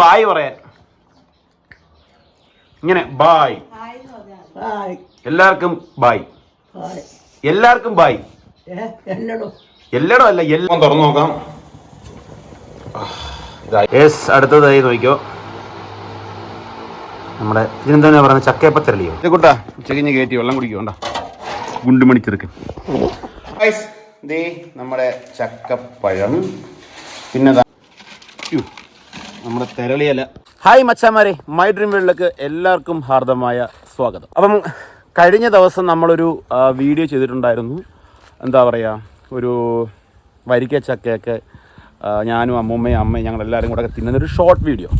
Bye പറയാൻ. ഇങ്ങനെ bye. എല്ലാവർക്കും ബായ്. എല്ലാവർക്കും ബായ്. എല്ലടോ. എല്ലായിടും അല്ല എല്ലാം തുറന്നു നോക്കാം. യെസ് അടുത്തതായി നോക്കിയോ നമ്മുടെ ഇതിനെന്താ പറയുന്നത് ചക്കയപ്പത്തരളിയോ ഇത് കൂട്ടാ ഉച്ചക്കിഞ്ഞ് കയറ്റി വെള്ളം കുടിക്കണ്ട ഗുണ്ടുമണി ചെറുക്കൻ ദേ നമ്മുടെ ചക്കപ്പഴം. പിന്നെ നമ്മുടെ തെരളിയല. ഹായ് മച്ചാമാരെ മൈ ഡ്രീം വേൾഡിലേക്ക് എല്ലാവർക്കും ഹാർദമായ സ്വാഗതം. അപ്പം കഴിഞ്ഞ ദിവസം നമ്മളൊരു വീഡിയോ ചെയ്തിട്ടുണ്ടായിരുന്നു. എന്താ പറയുക ഒരു വരിക്ക ചക്കയൊക്കെ ഞാനും അമ്മൂമ്മയും അമ്മയും ഞങ്ങൾ എല്ലാവരും കൂടെ തിന്നുന്നൊരു ഷോർട്ട് വീഡിയോ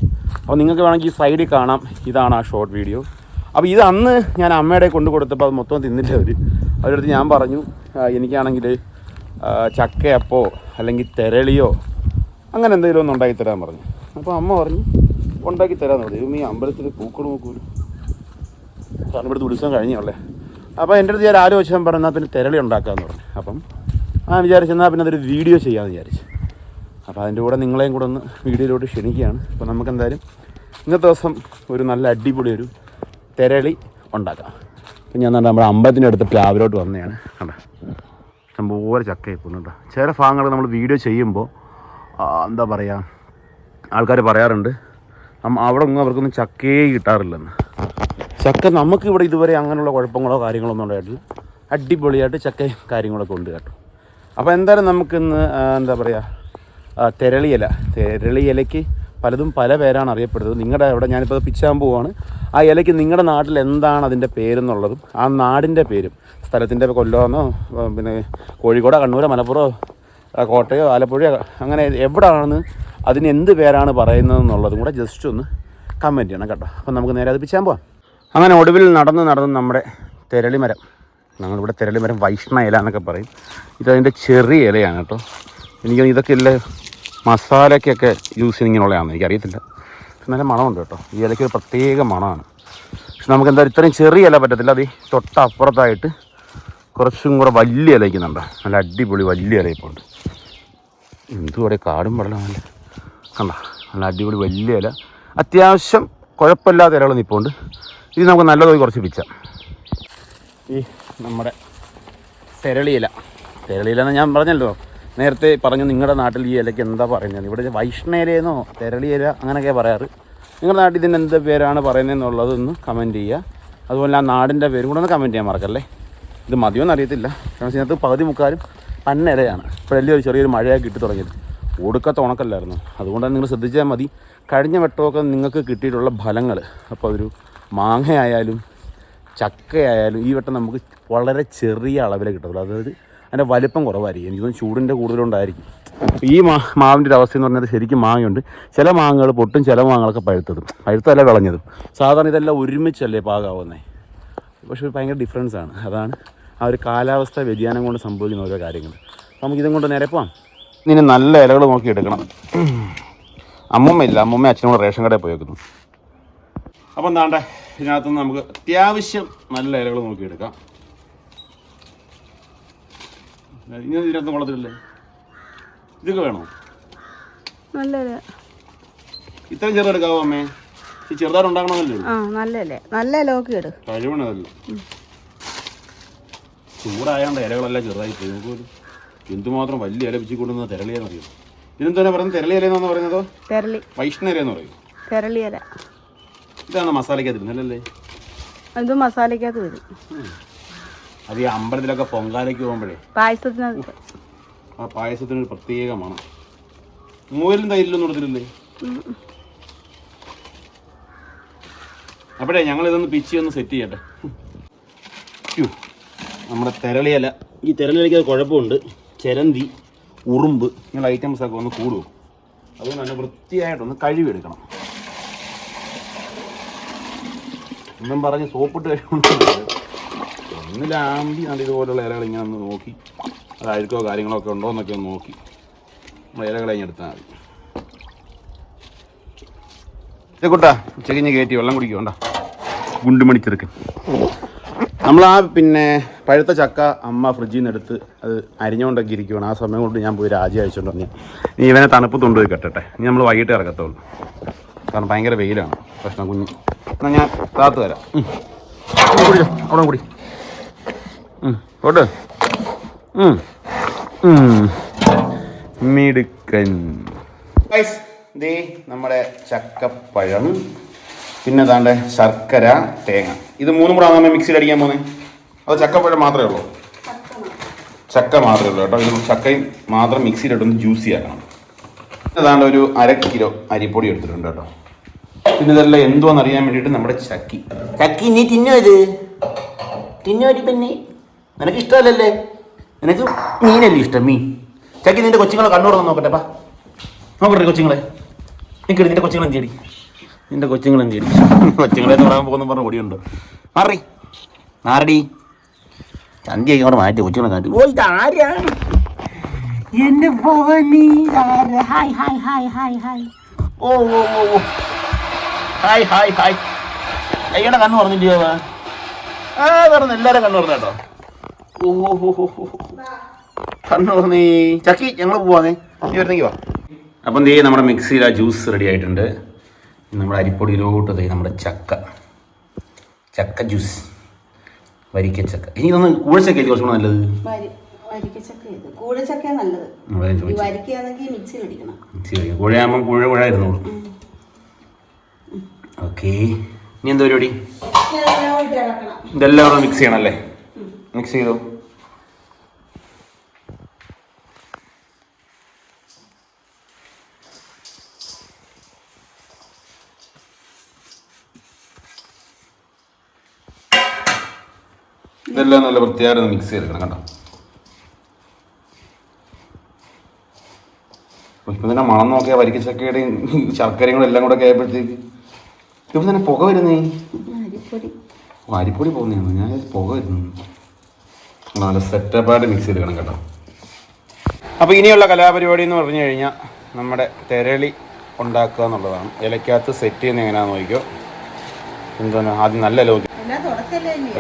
അപ്പോൾ നിങ്ങൾക്ക് വേണമെങ്കിൽ ഈ സൈഡിൽ കാണാം. ഇതാണ് ആ ഷോർട്ട് വീഡിയോ അപ്പോൾ ഇത് അന്ന് ഞാൻ അമ്മയുടെ കൊണ്ട് കൊടുത്തപ്പോൾ അത് മൊത്തം തിന്നില്ല അവർ അവരടുത്ത് ഞാൻ പറഞ്ഞു എനിക്കാണെങ്കിൽ ചക്കയപ്പോ അല്ലെങ്കിൽ തെരളിയോ അങ്ങനെ എന്തെങ്കിലും ഒന്ന് ഉണ്ടാക്കി തരാൻ പറഞ്ഞു. അപ്പോൾ അമ്മ പറഞ്ഞു ഉണ്ടാക്കി തരാമെന്ന് പറഞ്ഞു. ദൈവം ഈ അമ്പലത്തിൽ പൂക്കൾ നോക്കൂലു കാരണം ഇവിടുത്തെ ഉത്സവം കഴിഞ്ഞുള്ളേ അപ്പോൾ എന്റെ അടുത്ത് ഞാൻ ആലോചിച്ചാൽ പറഞ്ഞു എന്നാൽ പിന്നെ തിരളി ഉണ്ടാക്കാമെന്ന് പറഞ്ഞു. അപ്പം ആ വിചാരിച്ചു എന്നാൽ പിന്നെ അതൊരു വീഡിയോ ചെയ്യാമെന്ന് വിചാരിച്ചു. അപ്പോൾ അതിന്റെ കൂടെ നിങ്ങളെയും കൂടെ ഒന്ന് വീഡിയോയിലോട്ട് ക്ഷണിക്കുകയാണ്. അപ്പോൾ നമുക്ക് എന്തായാലും ഇന്നത്തെ ദിവസം ഒരു നല്ല അടിപൊളി ഒരു തിരളി ഉണ്ടാക്കാം. അപ്പം ഞാൻ നമ്മുടെ അമ്പലത്തിന്റെ അടുത്ത് പ്ലാവിലോട്ട് വന്നതാണ്. കണ്ടോ? ഇഷ്ടംപോലെ ചക്ക പോകുന്നുണ്ടോ ചില ഭാഗങ്ങൾ നമ്മൾ വീഡിയോ ചെയ്യുമ്പോൾ എന്താ പറയുക ആൾക്കാർ പറയാറുണ്ട്. അവിടെ ഒന്നും അവർക്കൊന്നും ചക്കയെ കിട്ടാറില്ലെന്ന്. ചക്ക നമുക്ക് ഇവിടെ ഇതുവരെ അങ്ങനെയുള്ള കുഴപ്പങ്ങളോ കാര്യങ്ങളോ ഒന്നും ഉണ്ടായിട്ടില്ല. അടിപൊളിയായിട്ട് ചക്കയും കാര്യങ്ങളൊക്കെ ഉണ്ട് കേട്ടോ. അപ്പോൾ എന്തായാലും നമുക്കിന്ന് എന്താ പറയുക തെരളിയില. തെരളിയിലയ്ക്ക് പലതും പല പേരാണ് അറിയപ്പെടുന്നത്. നിങ്ങളുടെ അവിടെ ഞാനിപ്പോൾ പിച്ചാൻ പോവാണ്. ആ ഇലയ്ക്ക് നിങ്ങളുടെ നാട്ടിൽ എന്താണ് അതിന്റെ പേരെന്നുള്ളതും ആ നാടിന്റെ പേരും സ്ഥലത്തിന്റെ കൊല്ലമെന്നോ പിന്നെ കോഴിക്കോടോ കണ്ണൂരോ മലപ്പുറമോ കോട്ടയോ ആലപ്പുഴയോ അങ്ങനെ എവിടെയാണ് അതിന് എന്ത് പേരാണ് പറയുന്നതെന്നുള്ളതും കൂടെ ജസ്റ്റ് ഒന്ന് കമന്റ് ചെയ്യണം കേട്ടോ. അപ്പം നമുക്ക് നേരെ അത് പിച്ചാൻ പോവാം. അങ്ങനെ ഒടുവിൽ നടന്ന് നടന്ന് നമ്മുടെ തെരളിമരം ഞങ്ങളിവിടെ തെരളിമരം വൈഷ്ണ ഇല എന്നൊക്കെ പറയും. ഇതതിന്റെ ചെറിയ ഇലയാണ് കേട്ടോ. എനിക്ക് ഇതൊക്കെ ഇല്ല മസാലയ്ക്കൊക്കെ യൂസ് ചെയ്യുന്ന ഇങ്ങനെയുള്ളതാണ് എനിക്കറിയത്തില്ല. പക്ഷെ നല്ല മണമുണ്ട് കേട്ടോ. ഈ ഇലയ്ക്ക് ഒരു പ്രത്യേക മണമാണ്. പക്ഷെ നമുക്ക് എന്താ ഇത്രയും ചെറിയ ഇല പറ്റത്തില്ല. അത് തൊട്ടപ്പുറത്തായിട്ട് കുറച്ചും കൂടെ വലിയ ഇല ഇരിക്കുന്നുണ്ട് നല്ല അടിപൊളി വലിയ ഇല ഇപ്പോൾ ഉണ്ട്. എന്തുകൂടെ കാടും വെള്ളമല്ല കണ്ട? നല്ല അടിപൊളി വലിയ ഇല. അത്യാവശ്യം കുഴപ്പമില്ലാത്ത ഇലകൾ നിൽപ്പുണ്ട് ഇത് നമുക്ക് നല്ലതായി കുറച്ച് പിച്ചാം ഈ നമ്മുടെ തെരളിയില തെരളിയില എന്ന് ഞാൻ പറഞ്ഞല്ലോ. നേരത്തെ പറഞ്ഞു നിങ്ങളുടെ നാട്ടിൽ ഈ ഇലയ്ക്ക് എന്താ പറയുന്നത്? ഇവിടെ വൈഷ്ണയിലെന്നോ തെരളിയില അങ്ങനെയൊക്കെ പറയാറ്. നിങ്ങളുടെ നാട്ടിൽ ഇതിന് എന്ത് പേരാണ് പറയുന്നതെന്നുള്ളതൊന്ന് കമന്റ് ചെയ്യുക. അതുപോലെ ആ നാടിന്റെ പേരും കൂടെ ഒന്ന് കമന്റ് ചെയ്യാൻ മറക്കല്ലേ? ഇത് മതിയോ എന്നറിയത്തില്ല കാരണം ഇതിനകത്ത് പകുതി മുക്കാലും പന്നിലയാണ് ഇപ്പോൾ വലിയൊരു ചെറിയൊരു മഴയൊക്കെ കിട്ടി തുടങ്ങിയത്. ഒടുക്കത്തെ ഉണക്കല്ലായിരുന്നു. അതുകൊണ്ട് തന്നെ നിങ്ങൾ ശ്രദ്ധിച്ചാൽ മതി. കഴിഞ്ഞ വട്ടമൊക്കെ നിങ്ങൾക്ക് കിട്ടിയിട്ടുള്ള ഫലങ്ങൾ. അപ്പോൾ ഒരു മാങ്ങയായാലും ചക്കയായാലും ഈ വട്ടം നമുക്ക് വളരെ ചെറിയ അളവിലേ കിട്ടത്തുള്ളൂ. അതായത് അതിന്റെ വലിപ്പം കുറവായിരിക്കും. എനിക്ക് ചൂടിന്റെ കൂടുതലുണ്ടായിരിക്കും. ഈ മാ മാവിന്റെ ഒരു അവസ്ഥ എന്ന് പറഞ്ഞാൽ ശരിക്കും മാങ്ങയുണ്ട്. ചില മാങ്ങകൾ പൊട്ടും ചില മാങ്ങകളൊക്കെ പഴുത്തതും. പഴുത്തല്ല വിളഞ്ഞതും. സാധാരണ ഇതെല്ലാം ഒരുമിച്ചല്ലേ പാകാവുന്നേ? പക്ഷേ ഭയങ്കര ഡിഫറൻസാണ് അതാണ് ആ ഒരു കാലാവസ്ഥ വ്യതിയാനം കൊണ്ട് സംഭവിക്കുന്ന ഓരോ കാര്യങ്ങൾ. നമുക്കിതും കൊണ്ട് നേരെ പോവാം. ഇതിന് നല്ല ഇലകൾ നോക്കി എടുക്കണം. അമ്മമ്മ ഇല്ല അമ്മമ്മ അച്ഛനും കൂടെ റേഷൻ കടയിൽ പോയി വെക്കുന്നു അപ്പം എന്താണ്ട ഇതിനകത്തുനിന്ന് നമുക്ക് അത്യാവശ്യം നല്ല ഇലകൾ നോക്കി എടുക്കാം. ഇനി ഇതിനകത്ത് കൊള്ളത്തില്ലേ ഇതൊക്കെ വേണോ? ഇത്രയും ചെറുതെടുക്കാവോ അമ്മേ? ഈ ചെറുതായിട്ട് ഉണ്ടാക്കണമല്ലോ നല്ലല്ലേ നല്ല ലോക്ക് ഇട് കഴിവണതല്ല? ചൂടായോണ്ട് ഇലകളെല്ലാം ചെറുതായി പോയി. നമുക്ക് എന്തുമാത്രം വലിയ ഇല പിച്ചി കൊണ്ടുവന്ന തെരളിയെന്ന് അറിയോ ഇതെന്താ പറയുന്നത്? തെരളി ഇല എന്നാണ് പറയുന്നത്? തെരളി. വൈഷ്ണവ ഇലയെന്ന് പറയും തെരളിയല. ഇതാണ് മസാലയ്ക്കകത്ത് ഇടുന്നല്ലേ ഇത് മസാലയ്ക്കകത്ത് വരും. അത് ഈ അമ്പലത്തിലൊക്കെ പൊങ്കാലയ്ക്ക് പോകുമ്പോഴേ. പായസത്തിന് ആ പായസത്തിന് ഒരു പ്രത്യേക മണം. മൂവലും തൈരിലൊന്നും കൊടുത്തിട്ടില്ലേ അപ്പോഴേ ഞങ്ങൾ ഇതൊന്ന് പിച്ചി ഒന്ന് സെറ്റ് ചെയ്യട്ടെ. യ്യോ, നമ്മുടെ തെരളിയല. ഈ തെരളിയിലേക്ക് അത് കുഴപ്പമുണ്ട്. ചിരന്തി ഉറുമ്പ് ഇങ്ങനെയുള്ള ഐറ്റംസ് ഒക്കെ ഒന്ന് കൂടും. അതുകൊണ്ട് തന്നെ വൃത്തിയായിട്ടൊന്ന് കഴുകിയെടുക്കണം. ഒന്നും പറഞ്ഞ് സോപ്പിട്ട് കഴിവുണ്ടെങ്കിൽ ഒന്ന് ലാമ്പി നല്ല ഇതുപോലുള്ള ഇലകൾ ഇങ്ങനെ ഒന്ന് നോക്കി. അത് അഴുക്കോ കാര്യങ്ങളോ ഒക്കെ ഉണ്ടോ എന്നൊക്കെ ഒന്ന് നോക്കി. നമ്മൾ ഇലകളെ ഇങ്ങനെ എടുത്താൽ മതി. ചേക്കുട്ടാ ഉച്ചയ്ക്ക് ഇനി കയറ്റി വെള്ളം കുടിക്കണ്ട വേണ്ട ചെറുക്കൻ നമ്മൾ ആ പിന്നെ പഴുത്ത ചക്ക അമ്മ ഫ്രിഡ്ജിൽ നിന്ന് എടുത്ത് അത് അരിഞ്ഞുകൊണ്ടൊക്കെ ഇരിക്കുകയാണ് ആ സമയം കൊണ്ട് ഞാൻ പോയി രാജി അയച്ചുകൊണ്ട് വന്നു. നീ ഇവനെ തണുപ്പ് കൊണ്ടുപോയി കെട്ടട്ടെ. ഇനി നമ്മൾ വൈകിട്ട് ഇറക്കത്തുള്ളൂ കാരണം ഭയങ്കര വെയിലാണ്. പ്രശ്നം കുഞ്ഞ്. എന്നാൽ ഞാൻ താത്ത് തരാം അവിടെ കൂടി ഓട്ട് മിടുക്കൻ. നമ്മുടെ ചക്കപ്പഴം. പിന്നെ അതാണ്ട് ശർക്കര തേങ്ങ. ഇത് മൂന്നും കൂടെ നമ്മൾ മിക്സിയിൽ അടിക്കാൻ പോകുന്നത് അത് ചക്കപ്പഴം മാത്രമേ ഉള്ളൂ? ചക്ക മാത്രമേ ഉള്ളൂ കേട്ടോ. ഇത് ചക്കയും മാത്രം മിക്സിയിലിട്ടൊന്ന് ജ്യൂസി ആക്കണം. അതാണ്ട് ഒരു അര കിലോ അരിപ്പൊടി എടുത്തിട്ടുണ്ട് കേട്ടോ. പിന്നെ ഇതെല്ലാം എന്തുവാന്ന് അറിയാൻ വേണ്ടിയിട്ട് നമ്മുടെ ചക്കി. ചക്കി നീ തിന്നോ ഇത്? തിന്നോ പെണ്ണി? നിനക്ക് ഇഷ്ടമല്ലല്ലേ നിനക്ക് മീനല്ലേ ഇഷ്ടം മീൻ? ചക്കി നിന്റെ കൊച്ചുങ്ങളെ കണ്ണുറന്ന് നോക്കട്ടെ പാ. നോക്കട്ടെ കൊച്ചുങ്ങളെ. നിൽക്കടി നിന്റെ കൊച്ചുങ്ങളെ ചെയ്യടി? നിന്റെ കൊച്ചുങ്ങൾ എന്ത് ചെയ്യും? കൊച്ചുങ്ങളെ തുടങ്ങാൻ പോകുന്ന പറഞ്ഞ ഓടിയുണ്ട് മാറി. മാറടി. ചന്തി അവിടെ മാറ്റി കൊച്ചുങ്ങളെ കാട്ടി. എന്റെ ഭവനി ഓ ഓ ഓ ഓ. Hi hi hi. അയ്യടെ കണ്ണു പറഞ്ഞില്ലയോ? ആ തുറന്ന് എല്ലാവരും കണ്ണു പറഞ്ഞു കേട്ടോ. ഓ ഓ ഓ. കണ്ണ് തുറന്നേ ചക്കി ഞങ്ങൾ പോവാന്നേ. നീ വരുന്നെങ്കിൽ വാ. അപ്പം ദേ നമ്മുടെ മിക്സിയിൽ ആ ജ്യൂസ് റെഡി ആയിട്ടുണ്ട്. നമ്മുടെ അരിപ്പൊടിയിലോട്ട് തൈ നമ്മുടെ ചക്ക. ചക്ക ജ്യൂസ് വരിക്ക ചക്ക. ഇനി ഇതൊന്ന് ചക്ക കുറച്ചും കൂടെ നല്ലത്. കൂഴയാകുമ്പോൾ കുഴ കുഴായിരുന്നു ഓക്കെ ഇനി എന്താ പരിപാടി? ഇതെല്ലാം കൂടെ മിക്സ് ചെയ്യണം അല്ലേ? മിക്സ് ചെയ്തോ? ഇതെല്ലാം നല്ല വൃത്തിയായിരുന്നു മിക്സ് ചെയ്തെടുക്കണം കണ്ടോ ഇപ്പം തന്നെ മണം നോക്കിയാൽ വരിക്കച്ചക്കയുടെയും ശർക്കരയും കൂടെ എല്ലാം കൂടെ ഒക്കെ ആയപ്പോഴത്തേക്ക് ഇപ്പം തന്നെ പുക വരുന്നേ? ഓ, അരിപ്പൊടി പോകുന്നതാണ്? ഞാൻ പുക വരുന്നു. നല്ല സെറ്റപ്പായിട്ട് മിക്സ് ചെയ്തെടുക്കണം കേട്ടോ. അപ്പോൾ ഇനിയുള്ള കലാപരിപാടി എന്ന് പറഞ്ഞു കഴിഞ്ഞാൽ നമ്മുടെ തെരളി ഉണ്ടാക്കുക എന്നുള്ളതാണ്. ഇലക്കകത്ത് സെറ്റ് ചെയ്യുന്ന എങ്ങനെയാണെന്ന് നോക്കിയോ എന്താണ്? ആദ്യം നല്ല ലോജി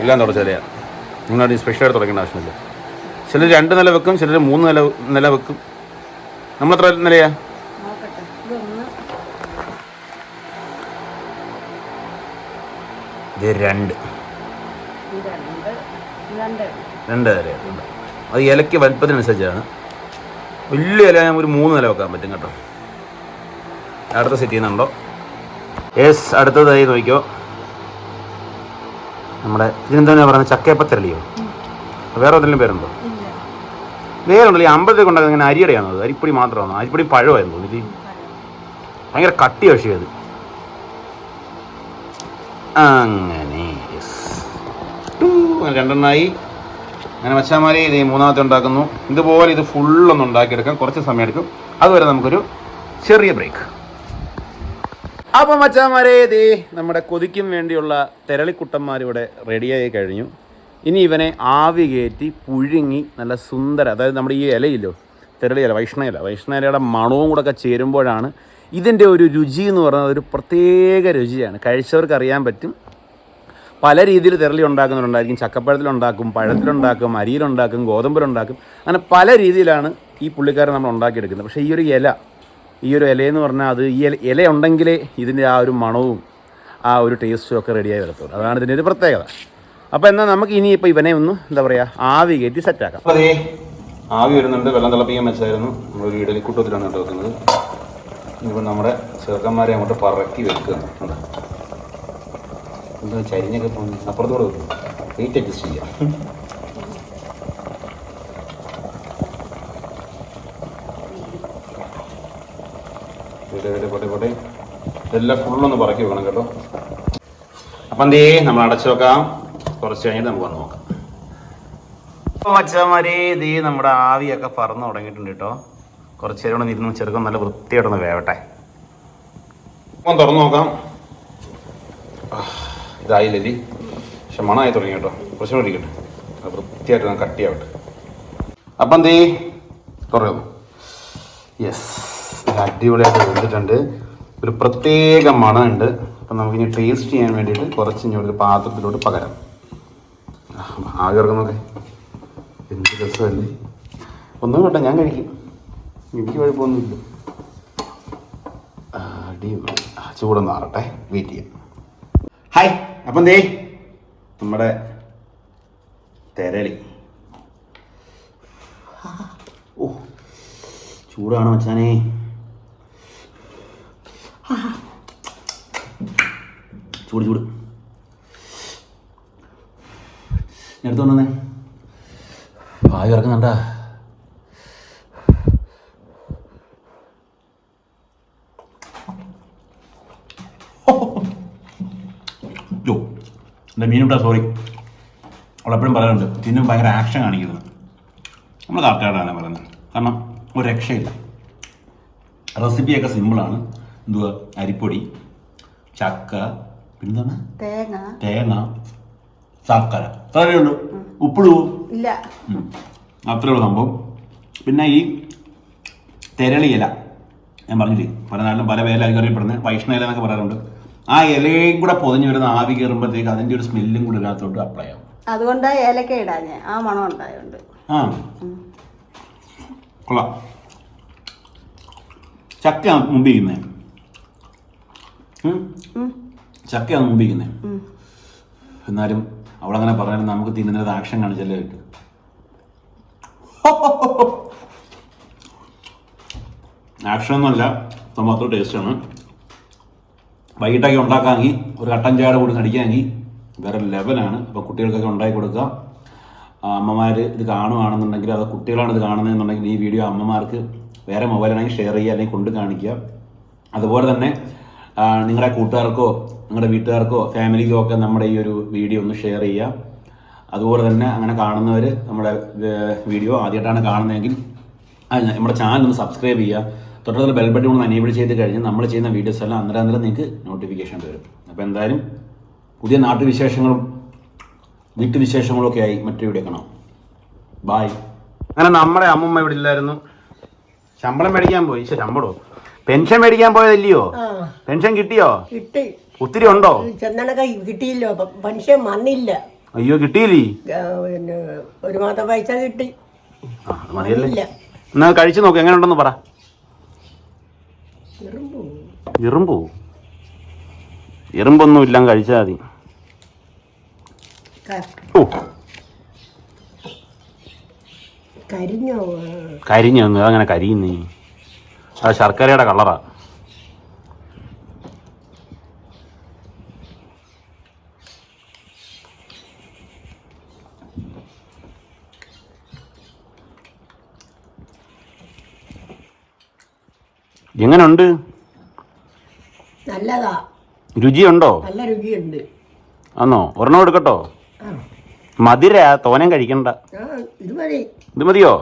എല്ലാം തുടച്ചറിയാം. നിങ്ങളോട് സ്പെഷ്യലായിട്ട് തുടങ്ങേണ്ട ആവശ്യമില്ല. ചിലർ രണ്ട് നില വെക്കും ചിലർ മൂന്ന് നില നില വെക്കും. നമ്മൾ എത്ര നിലയാ ഇത് രണ്ട്. രണ്ട്. നിലയുണ്ട് അത് ഇലയ്ക്ക് വലുപ്പത്തിനനുസരിച്ചാണ്. വലിയ ഇല ഒരു മൂന്ന് നില വെക്കാൻ പറ്റും കേട്ടോ. അടുത്ത സെറ്റ് ചെയ്യുന്നുണ്ടോ? യെസ് അടുത്തതായി നോക്കിയോ നമ്മുടെ ഇതിനെന്താ പറയുന്നത് ചക്കേപ്പത്തരളിയോ? വേറെ എന്തെങ്കിലും പേരുണ്ടോ? ഇല്ല വേറെ ഉണ്ടല്ലോ ഈ അമ്പലത്തിൽ ഉണ്ടാക്കുന്നത് ഇങ്ങനെ അരിയടയാണോ അത് അരിപ്പൊടി മാത്രമാണോ അരിപ്പൊടി പഴമായിരുന്നു തോന്നി ഭയങ്കര കട്ടി പക്ഷേ അത്. അങ്ങനെ രണ്ടെണ്ണായി. അങ്ങനെ മച്ചാമാരി ഇത് മൂന്നാമത്തെ ഉണ്ടാക്കുന്നു. ഇതുപോലെ ഇത് ഫുള്ളൊന്നും ഉണ്ടാക്കിയെടുക്കാൻ കുറച്ച് സമയം എടുക്കും. അതുവരെ നമുക്കൊരു ചെറിയ ബ്രേക്ക് അപ്പം മച്ചാമാരെ ദേ നമ്മുടെ കൊതിക്കും വേണ്ടിയുള്ള തെരളിക്കുട്ടന്മാർ ഇവിടെ റെഡിയായി കഴിഞ്ഞു. ഇനി ഇവനെ ആവി കയറ്റി പുഴുങ്ങി നല്ല സുന്ദര അതായത് നമ്മുടെ ഈ ഇലയില്ലോ തെരളി ഇല വൈഷ്ണ ഇല വൈഷ്ണ ഇലയുടെ മണവും കൂടെ ഒക്കെ ചേരുമ്പോഴാണ് ഇതിന്റെ ഒരു രുചി എന്ന് പറയുന്നത് ഒരു പ്രത്യേക രുചിയാണ്. കഴിച്ചവർക്ക് അറിയാൻ പറ്റും. പല രീതിയിൽ തിരളി ഉണ്ടാക്കുന്നവരുണ്ടായിരിക്കും ചക്കപ്പഴത്തിലുണ്ടാക്കും പഴത്തിലുണ്ടാക്കും അരിയിലുണ്ടാക്കും ഗോതമ്പിലുണ്ടാക്കും. അങ്ങനെ പല രീതിയിലാണ് ഈ പുള്ളിക്കാരൻ നമ്മൾ ഉണ്ടാക്കിയെടുക്കുന്നത്. പക്ഷേ ഈ ഒരു ഇല ഈ ഒരു ഇലയെന്ന് പറഞ്ഞാൽ അത് ഈ ഇല ഉണ്ടെങ്കിലേ ഇതിന്റെ ആ ഒരു മണവും ആ ഒരു ടേസ്റ്റും ഒക്കെ റെഡിയായി വരത്തുള്ളൂ. അതാണ് ഇതിന്റെ ഒരു പ്രത്യേകത. അപ്പോൾ എന്നാൽ നമുക്ക് ഇനിയിപ്പോൾ ഇവനെ ഒന്ന് എന്താ പറയുക ആവി കയറ്റി സെറ്റാക്കാം അതേ ആവി വരുന്നുണ്ട്. വെള്ളം തിളപ്പിക്കാൻ വെച്ചായിരുന്നു നമ്മളൊരു ഇടലിക്കൂട്ടത്തിലാണ് കേട്ടോ വെക്കുന്നത്. ഇനിയിപ്പോൾ നമ്മുടെ ചെറുക്കന്മാരെ അങ്ങോട്ട് പറക്കി വെക്കുക? എന്താ ചരിഞ്ഞൊക്കെ പോകുന്നു അപ്പുറത്തൂടെ വെക്കും. വെയിറ്റ് അഡ്ജസ്റ്റ് ചെയ്യാം. ഇവിടെ വരെ പോട്ടെ പോട്ടെ ഇതെല്ലാം ഫുള്ളൊന്ന് പറക്കി വെക്കണം കേട്ടോ. അപ്പം എന്തേ നമ്മൾ അടച്ചു വെക്കാം. കുറച്ച് കഴിഞ്ഞിട്ട് നമുക്ക് വന്ന് നോക്കാം. അപ്പോൾ അച്ഛന്മാരെ ദേ നമ്മുടെ ആവിയൊക്കെ പറന്ന് തുടങ്ങിയിട്ടുണ്ട് കേട്ടോ. കുറച്ച് നേരം കൂടെ ഇരുന്ന് ചെറുക്കം നല്ല വൃത്തിയായിട്ടൊന്ന് വേവട്ടെ. അപ്പം തുറന്നു നോക്കാം. ഇതായില്ലേ പക്ഷെ മണമായി തുടങ്ങി കേട്ടോ. കുറച്ചും കൂടി ഇരിക്കട്ടെ. വൃത്തിയായിട്ട് കട്ടിയാവട്ടെ. അപ്പം എന്തേ കുറയുന്നു യെസ് അടിപൊളിയായിട്ട് വെന്തിട്ടുണ്ട്. ഒരു പ്രത്യേക മണമുണ്ട് അപ്പം നമുക്കിനി ടേസ്റ്റ് ചെയ്യാൻ വേണ്ടിയിട്ട് കുറച്ച് ഇനി ഒരു പാത്രത്തിലോട്ട് പകരാം. ആകെ ഇറങ്ങുന്നൊക്കെ എന്ത് രസമല്ലേ? ഒന്നും കേട്ടോ ഞാൻ കഴിക്കും. എനിക്ക് കുഴപ്പമൊന്നുമില്ല. അടിപൊളി. ചൂടൊന്നും ആറട്ടെ. വെയിറ്റ് ചെയ്യാം. ഹായ് അപ്പം ദേ നമ്മുടെ തെരളി. ഓ ചൂടാണ് മച്ചാനേ. ചൂട് ചൂട്. എടുത്തു കൊണ്ടുവന്നേ വായു ഇറക്കുന്നുണ്ടാ. എന്റെ മീനുട്ടാ സോറി അവളെപ്പോഴും പറയാറുണ്ട് തിന്നും ഭയങ്കര ആക്ഷൻ കാണിക്കുന്നത് നമ്മൾ കറക്റ്റായിട്ടാണ് പറയുന്നത്. കാരണം ഒരു രക്ഷയില്ല. റെസിപ്പിയൊക്കെ സിമ്പിളാണ് എന്തുവാ? അരിപ്പൊടി ചക്ക പിന്നെന്താണ്? തേങ്ങ. തേങ്ങ ശർക്കര. അത്രയേ ഉള്ളൂ. ഉപ്പിടുവോ? ഇല്ല. അത്രേ ഉള്ളൂ സംഭവം. പിന്നെ ഈ തെരളി ഇല. ഞാൻ പറഞ്ഞില്ലേ പല നാട്ടിലും പല പേരിലായിരിക്കും അറിയപ്പെടുന്നത് വൈഷ്ണവ ഇല എന്നൊക്കെ പറയാറുണ്ട്. ആ ഇലയും കൂടെ പൊതിഞ്ഞു വരുന്ന ആവി കയറുമ്പോഴത്തേക്ക് അതിന്റെ ഒരു സ്മെല്ലും കൂടെ ഇതിനകത്തോട്ട് അപ്ലൈ ആവും. അതുകൊണ്ട് ഏലക്ക ഇടാഞ്ഞ് ആ മണം ഉണ്ടായോണ്ട്. ആ. കൊള്ളാം. ചക്ക മുമ്പ്. ചക്കയാണ് മുമ്പിക്കുന്നത്. എന്നാലും അവളങ്ങനെ പറഞ്ഞാലും നമുക്ക് തിന്നുന്നത് ആക്ഷൻ കാണിച്ചല്ലേ കിട്ടും. ആക്ഷൻ ഒന്നുമല്ല സംഭവം അത്ര ടേസ്റ്റാണ് വൈകിട്ടൊക്കെ ഉണ്ടാക്കാമെങ്കിൽ ഒരു കട്ടൻ ചായ കൂടി കടിക്കാമെങ്കിൽ വേറെ ലെവലാണ് അപ്പോൾ കുട്ടികൾക്കൊക്കെ ഉണ്ടാക്കി കൊടുക്കുക അമ്മമാർ ഇത് കാണുകയാണെന്നുണ്ടെങ്കിൽ അത് കുട്ടികളാണ് ഇത് കാണുന്നതെന്നുണ്ടെങ്കിൽ ഈ വീഡിയോ അമ്മമാർക്ക് വേറെ മൊബൈലാണെങ്കിൽ ഷെയർ ചെയ്യുക അല്ലെങ്കിൽ കൊണ്ട് കാണിക്കുക. അതുപോലെ തന്നെ നിങ്ങളുടെ കൂട്ടുകാർക്കോ നിങ്ങളുടെ വീട്ടുകാർക്കോ ഫാമിലിക്കോ ഒക്കെ നമ്മുടെ ഈ ഒരു വീഡിയോ ഒന്ന് ഷെയർ ചെയ്യുക അതുപോലെ തന്നെ അങ്ങനെ കാണുന്നവർ നമ്മുടെ വീഡിയോ ആദ്യമായിട്ടാണ് കാണുന്നതെങ്കിൽ നമ്മുടെ ചാനൽ ഒന്ന് സബ്സ്ക്രൈബ് ചെയ്യുക തൊട്ടടുത്ത ബെൽ ബട്ടൺ ഒന്ന് അനേബിൾ ചെയ്ത് കഴിഞ്ഞാൽ നമ്മൾ ചെയ്യുന്ന വീഡിയോസ് എല്ലാം അന്നേരം അന്നേരം നിങ്ങൾക്ക് നോട്ടിഫിക്കേഷൻ വരും. അപ്പോൾ എന്തായാലും പുതിയ നാട്ടുവിശേഷങ്ങളും വീട്ടുവിശേഷങ്ങളും ഒക്കെ ആയി മറ്റൊരു വീഡിയോ കാണാം. ബായ് അങ്ങനെ നമ്മുടെ അമ്മമ്മ ഇവിടെ ഇല്ലായിരുന്നു. ശമ്പളം മേടിക്കാൻ പോയി. ശമ്പളോ? പെൻഷൻ മേടിക്കാൻ പോയതല്ലയോ? പെൻഷൻ കിട്ടിയോ? കിട്ടി. ഒത്തിരി ഉണ്ടോ? ചെന്നണക്ക കിട്ടിയില്ലോ. പെൻഷൻ വന്നില്ല. അയ്യോ കിട്ടിയില്ലേ? പിന്നെ ഒരു മാസം പൈസ കിട്ടി. മതിയല്ലേ. എന്നാ കഴിച്ചു നോക്ക് എങ്ങനെ ഉണ്ടെന്ന് പറ. എറുമ്പോ ഇറുമ്പോ ഇറുമ്പൊന്നും ഇല്ല കഴിച്ചാൽ മതി. കരിഞ്ഞോ ഓ. കരിഞ്ഞോ. കരിഞ്ഞു? അങ്ങ് അങ്ങനെ കരിയുന്നേ. അത് ശർക്കരയുടെ കളറാ. എങ്ങനുണ്ട്? നല്ലതാ. രുചിയുണ്ടോ? നല്ല രുചിയുണ്ട്. ആന്നോ? ഒരെണ്ണം എടുക്കട്ടോ. ആ. മധുര തോനം കഴിക്കണ്ട. ഇത് മതി. ഇത് മതിയോ?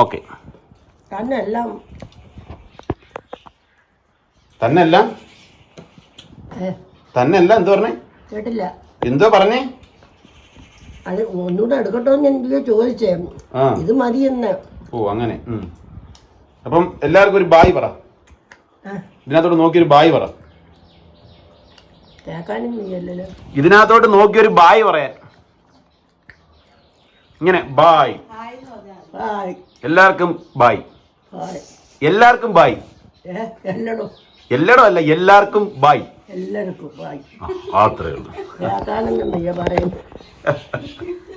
ഓക്കെ. തന്നെ തന്നല്ല? തന്നെയല്ല ഏ, തന്നെയല്ല എന്തോ പറഞ്ഞേ? കേട്ടില്ല. എന്തോ പറഞ്ഞേ? അത് ഒന്നുകൂടെ എടുക്കട്ടോ എന്ന് എനിക്ക് ചോദിച്ചേ. ഇത് മതി എന്ന് ഓ അങ്ങനെ. അപ്പം എല്ലാവർക്കും ഒരു ബായ് പറ. ഇതിനകത്തോട്ട് നോക്കിയൊരു ബായ് പറ. ഇതിനകത്തോട്ട് നോക്കിയൊരു ബായ് പറയാൻ. ഇങ്ങനെ ബായ്. എല്ലാവർക്കും ബായ്. എല്ലാവർക്കും ബായ്. എല്ലടോ അല്ല എല്ലാവർക്കും ബായ്. എല്ലാവർക്കും ബായ്. അത്രേ ഉള്ളൂ.